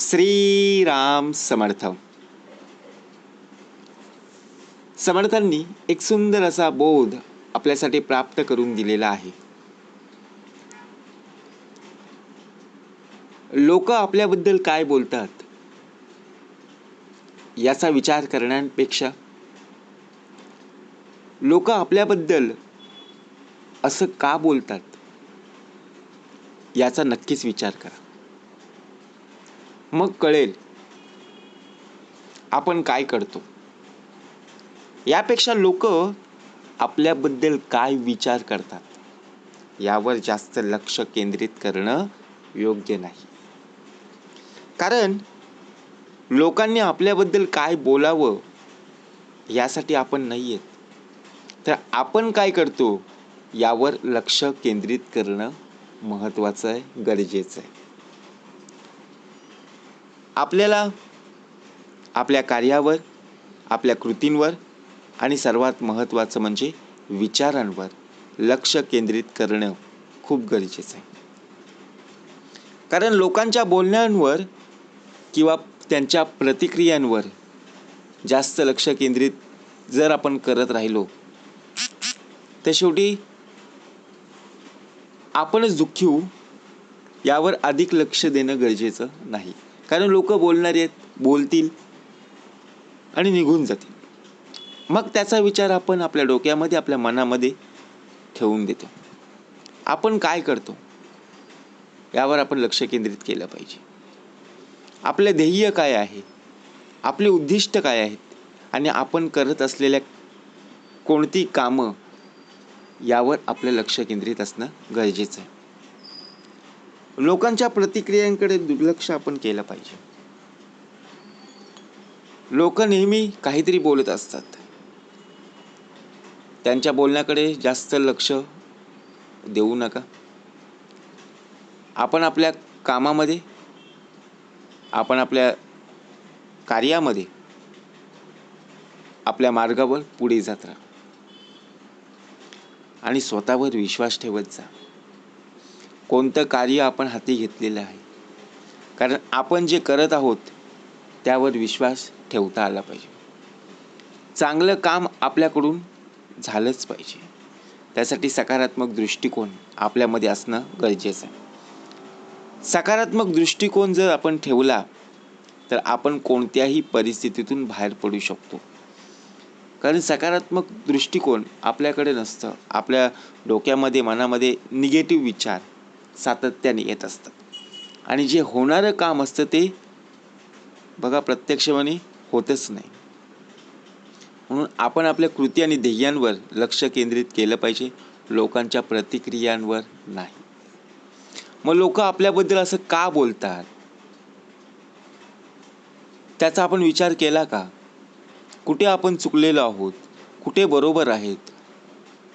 श्रीराम समर्थ समर्थांनी एक सुंदर असा बोध आपल्यासाठी प्राप्त करून दिलेला आहे. लोक आपल्याबद्दल काय बोलतात? याचा विचार करण्यापेक्षा लोक आपल्याबद्दल असं का बोलतात? याचा नक्कीच विचार करा. मग कळेल आपण काय करतो. यापेक्षा लोक आपल्याबद्दल काय विचार करतात यावर जास्त लक्ष केंद्रित करणं योग्य नाही. कारण लोकांनी आपल्याबद्दल काय बोलावं यासाठी आपण नाही आहेत तर आपण काय करतो यावर लक्ष केंद्रित करणं महत्त्वाचं आहे गरजेचं आहे. आपल्याला आपल्या कार्यावर आपल्या कृतींवर आणि सर्वात महत्त्वाचं म्हणजे विचारांवर लक्ष केंद्रित करणं खूप गरजेचं आहे. कारण लोकांच्या बोलण्यांवर किंवा त्यांच्या प्रतिक्रियांवर जास्त लक्ष केंद्रित जर आपण करत राहिलो तर शेवटी आपणच दुःखी होऊ यावर अधिक लक्ष देणं गरजेचं नाही. कारण लोक बोलणार आहेत बोलतील आणि निघून जातील. मग त्याचा विचार आपण आपल्या डोक्यामध्ये आपल्या मनामध्ये ठेवून देतो. आपण काय करतो? यावर आपण लक्ष केंद्रित केलं पाहिजे. आपलं ध्येय काय आहे? आपले उद्दिष्ट काय आहेत? आणि आपण करत असलेल्या कोणती कामं? यावर आपलं लक्ष केंद्रित असणं गरजेचं आहे. लोकांच्या प्रतिक्रियांकडे दुर्लक्ष आपण केलं पाहिजे. लोक नेहमी काहीतरी बोलत असतात. त्यांच्या बोलण्याकडे जास्त लक्ष देऊ नका. आपण आपल्या कामामध्ये आपण आपल्या कार्यामध्ये आपल्या मार्गावर पुढे जात राहा. आणि स्वतःवर विश्वास ठेवत जा. कोणतं कार्य आपण हाती घेतलेलं आहे. कारण आपण जे करत आहोत त्यावर विश्वास ठेवता आला पाहिजे. चांगलं काम आपल्याकडून झालंच पाहिजे. त्यासाठी सकारात्मक दृष्टिकोन आपल्यामध्ये असणं गरजेचं आहे. सकारात्मक दृष्टिकोन जर आपण ठेवला तर आपण कोणत्याही परिस्थितीतून बाहेर पडू शकतो. कारण सकारात्मक दृष्टिकोन आपल्याकडे नसतं. आपल्या डोक्यामध्ये मनामध्ये निगेटिव्ह विचार सातत्याने येत असतात आणि जे होणारं काम असतं ते बघा प्रत्यक्षपणे होतच नाही. म्हणून आपण आपल्या कृती आणि ध्येयांवर लक्ष केंद्रित केलं पाहिजे. लोकांच्या प्रतिक्रियांवर नाही. मग लोक आपल्याबद्दल असं का बोलतात? त्याचा आपण विचार केला का? कुठे आपण चुकलेलो आहोत? कुठे बरोबर आहेत?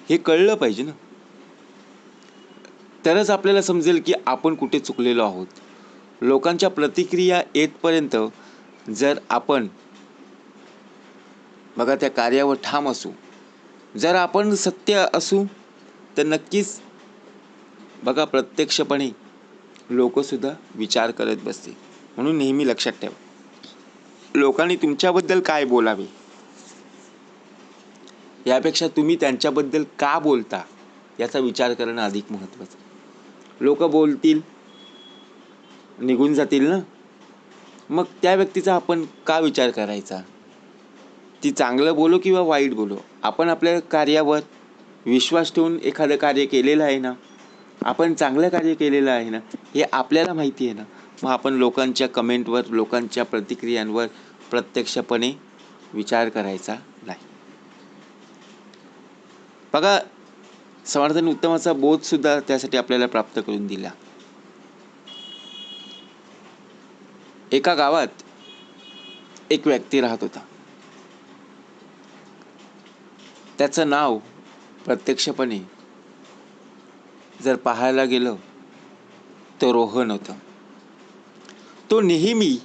हे कळलं पाहिजे ना. तरच आपल्याला समजेल की आपण कुठे चुकलेलो आहोत. लोकांच्या प्रतिक्रिया येतपर्यंत जर आपण बघा त्या कार्यावर ठाम असू जर आपण सत्य असू तर नक्कीच बघा प्रत्यक्षपणे लोकसुद्धा विचार करत बसते म्हणून नेहमी लक्षात ठेवा. लोकांनी तुमच्याबद्दल काय बोलावे? यापेक्षा तुम्ही त्यांच्याबद्दल का बोलता? याचा विचार करणं अधिक महत्त्वाचं. लोक बोलतील निघून जातील ना? मग त्या व्यक्तीचा आपण का विचार करायचा? ती चांगलं बोलो किंवा वाईट बोलो? आपण आपल्या कार्यावर विश्वास ठेवून एखादं कार्य केलेलं आहे ना? आपण चांगलं कार्य केलेलं आहे ना? हे आपल्याला माहिती आहे ना? मग आपण लोकांच्या कमेंटवर लोकांच्या प्रतिक्रियांवर प्रत्यक्षपणे विचार करायचा नाही. बघा समर्थन उत्तमाचा बोधसुद्धा त्यासाठी आपल्याला प्राप्त करून दिला. एका गावात एक व्यक्ती राहत होता. त्याचं नाव प्रत्यक्षपणे जर पाहायला गेलं तर रोहन होतं. तो नेहमी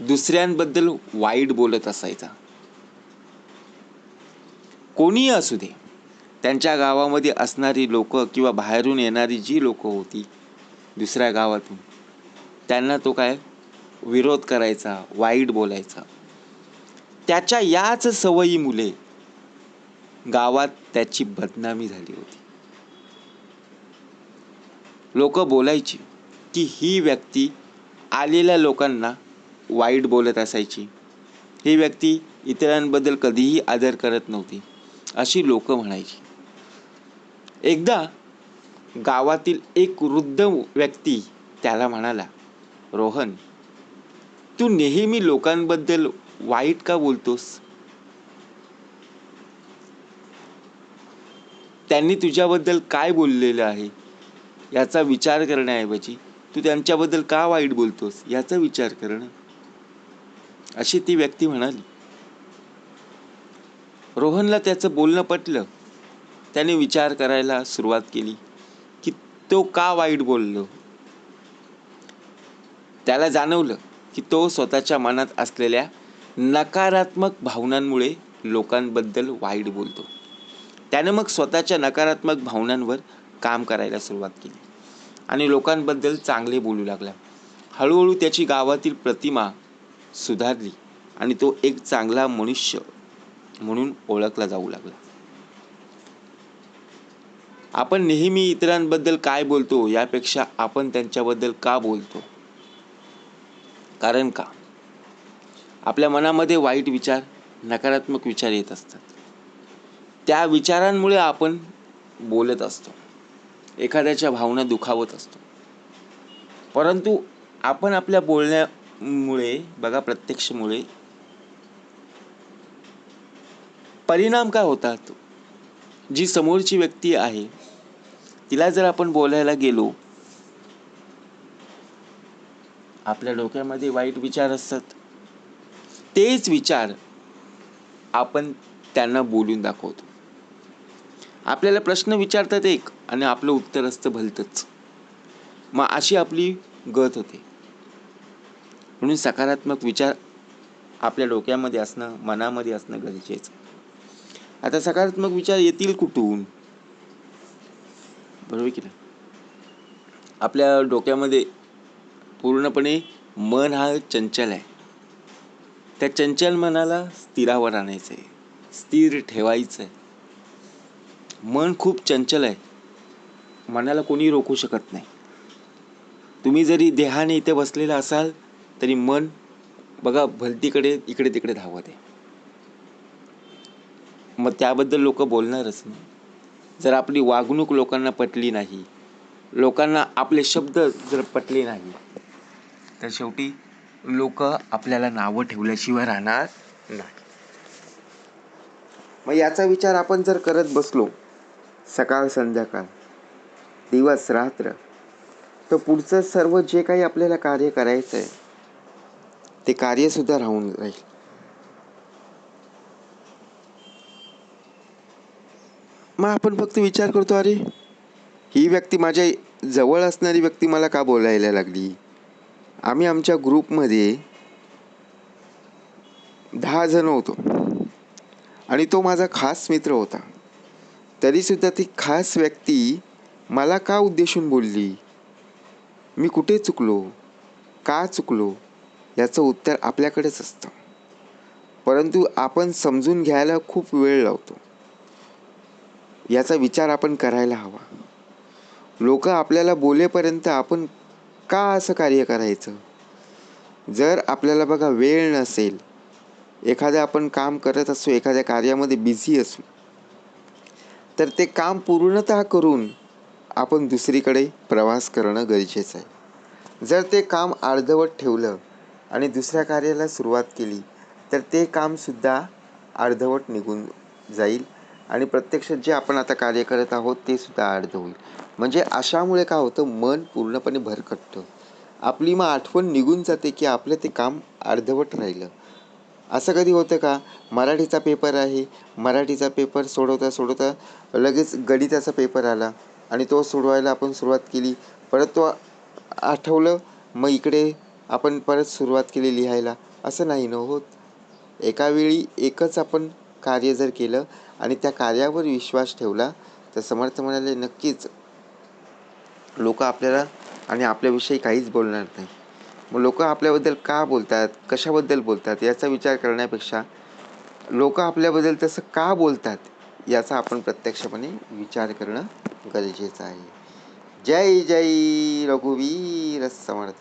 दुसऱ्यांबद्दल वाईट बोलत असायचा. कोणीही असू दे. त्यांच्या गावामध्ये असणारी लोक किंवा बाहेरून येणारी जी लोक होती दुसऱ्या गावातून त्यांना तो काय विरोध करायचा वाईट बोलायचा. त्याच्या याच सवयीमुळे गावात त्याची बदनामी झाली होती. लोक बोलायची की ही व्यक्ती आलेल्या लोकांना वाईट बोलत असायची. ही व्यक्ती इतरांबद्दल कधीही आदर करत नव्हती अशी लोक म्हणायची. एकदा गावातील एक वृद्ध व्यक्ती त्याला म्हणाला रोहन तू नेहमी लोकांबद्दल वाईट का बोलतोस? त्यांनी तुझ्याबद्दल काय बोललेलं आहे? याचा विचार करण्याऐवजी तू त्यांच्याबद्दल का वाईट बोलतोस? याचा विचार करणं. अशी ती व्यक्ती म्हणाली. रोहनला त्याचं बोलणं पटलं. त्याने विचार करायला सुरुवात केली की तो का वाईट बोललो? त्याला जाणवलं की तो स्वतःच्या मनात असलेल्या नकारात्मक भावनांमुळे लोकांबद्दल वाईट बोलतो. त्याने मग स्वतःच्या नकारात्मक भावनांवर काम करायला सुरुवात केली आणि लोकांबद्दल चांगले बोलू लागला. हळूहळू त्याची गावातील प्रतिमा सुधारली आणि तो एक चांगला मनुष्य म्हणून ओळखला जाऊ लागला. आपण नेहमी इतरांबद्दल काय बोलतो यापेक्षा आपण त्यांच्याबद्दल का बोलतो? कारण का? आपल्या मनामध्ये वाईट विचार नकारात्मक विचार येत असतात. त्या विचारांमुळे आपण बोलत असतो. एखाद्याच्या भावना दुखावत असतो. परंतु आपण आपल्या बोलण्यामुळे बघा प्रत्यक्षमुळे परिणाम काय होतात? जी समोरची व्यक्ती आहे तिला जर आपण बोलायला गेलो आपल्या डोक्यामध्ये वाईट विचार असतात. तेच विचार आपण त्यांना बोलून दाखवतो. आपल्याला प्रश्न विचारतात एक आणि आपलं उत्तर असतं भलतंच. मग अशी आपली गत होते. म्हणून सकारात्मक विचार आपल्या डोक्यामध्ये असणं मनामध्ये असणं गरजेचं. आता सकारात्मक विचार येतील कुठून? बरोबर की नाही? आपल्या डोक्यामध्ये पूर्णपणे मन हा चंचल आहे. त्या चंचल मनाला स्थिरावर आणायचं आहे. स्थिर ठेवायचं आहे. मन खूप चंचल आहे. मनाला कोणी रोखू शकत नाही. तुम्ही जरी देहाने इथे बसलेला असाल तरी मन बघा भलतीकडे इकडे तिकडे धावत आहे. मग त्याबद्दल लोक बोलणारच नाही. जर आपली वागणूक लोकांना पटली नाही लोकांना आपले शब्द जर पटले नाही तर शेवटी लोक आपल्याला नावं ठेवल्याशिवाय राहणार नाही. मग याचा विचार आपण जर करत बसलो सकाळ संध्याकाळ दिवस रात्र तर पुढचं सर्व जे काही आपल्याला कार्य करायचं आहे ते कार्यसुद्धा राहून राहील. मग आपण फक्त विचार करतो अरे ही व्यक्ती माझ्या जवळ असणारी व्यक्ती मला का बोलायला लागली? आम्ही आमच्या ग्रुपमध्ये दहा जण होतो. आणि तो माझा खास मित्र होता. तरीसुद्धा ती खास व्यक्ती मला का उद्देशून बोलली? मी कुठे चुकलो? का चुकलो? याचं उत्तर आपल्याकडेच असतं. परंतु आपण समजून घ्यायला खूप वेळ लावतो. याचा विचार आपण करायला हवा. लोक आपल्याला बोलेपर्यंत आपण का असं कार्य करायचं? जर आपल्याला बघा वेळ नसेल एखादं आपण काम करत असू एखाद्या कार्यामध्ये बिझी असू तर ते काम पूर्णतः करून आपण दुसरीकडे प्रवास करणं गरजेचं आहे. जर ते काम अर्धवट ठेवलं आणि दुसऱ्या कार्याला सुरुवात केली तर ते कामसुद्धा अर्धवट निघून जाईल. आणि प्रत्यक्षात जे आपण आता कार्य करत आहोत ते सुद्धा अर्ध होईल. म्हणजे अशामुळे काय होतं मन पूर्णपणे भरकटतं. आपली मग आठवण निघून जाते की आपलं ते काम अर्धवट राहिलं. असं कधी होतं का? मराठीचा पेपर आहे. मराठीचा पेपर सोडवता सोडवता लगेच गणिताचा पेपर आला आणि तो सोडवायला आपण सुरुवात केली. परत तो आठवलं मग इकडे आपण परत सुरुवात केली लिहायला. असं नाही न होत. एका वेळी एकच आपण कार्य जर केलं आणि त्या कार्यावर विश्वास ठेवला तर समर्थ म्हणाले नक्कीच. लोक आपल्याला आणि आपल्याविषयी काहीच बोलणार नाही. मग लोक आपल्याबद्दल का बोलतात? कशाबद्दल बोलतात? याचा विचार करण्यापेक्षा लोक आपल्याबद्दल तसं का बोलतात? याचा आपण प्रत्यक्षपणे विचार करणं गरजेचं आहे. जय जय रघुवीर समर्थ.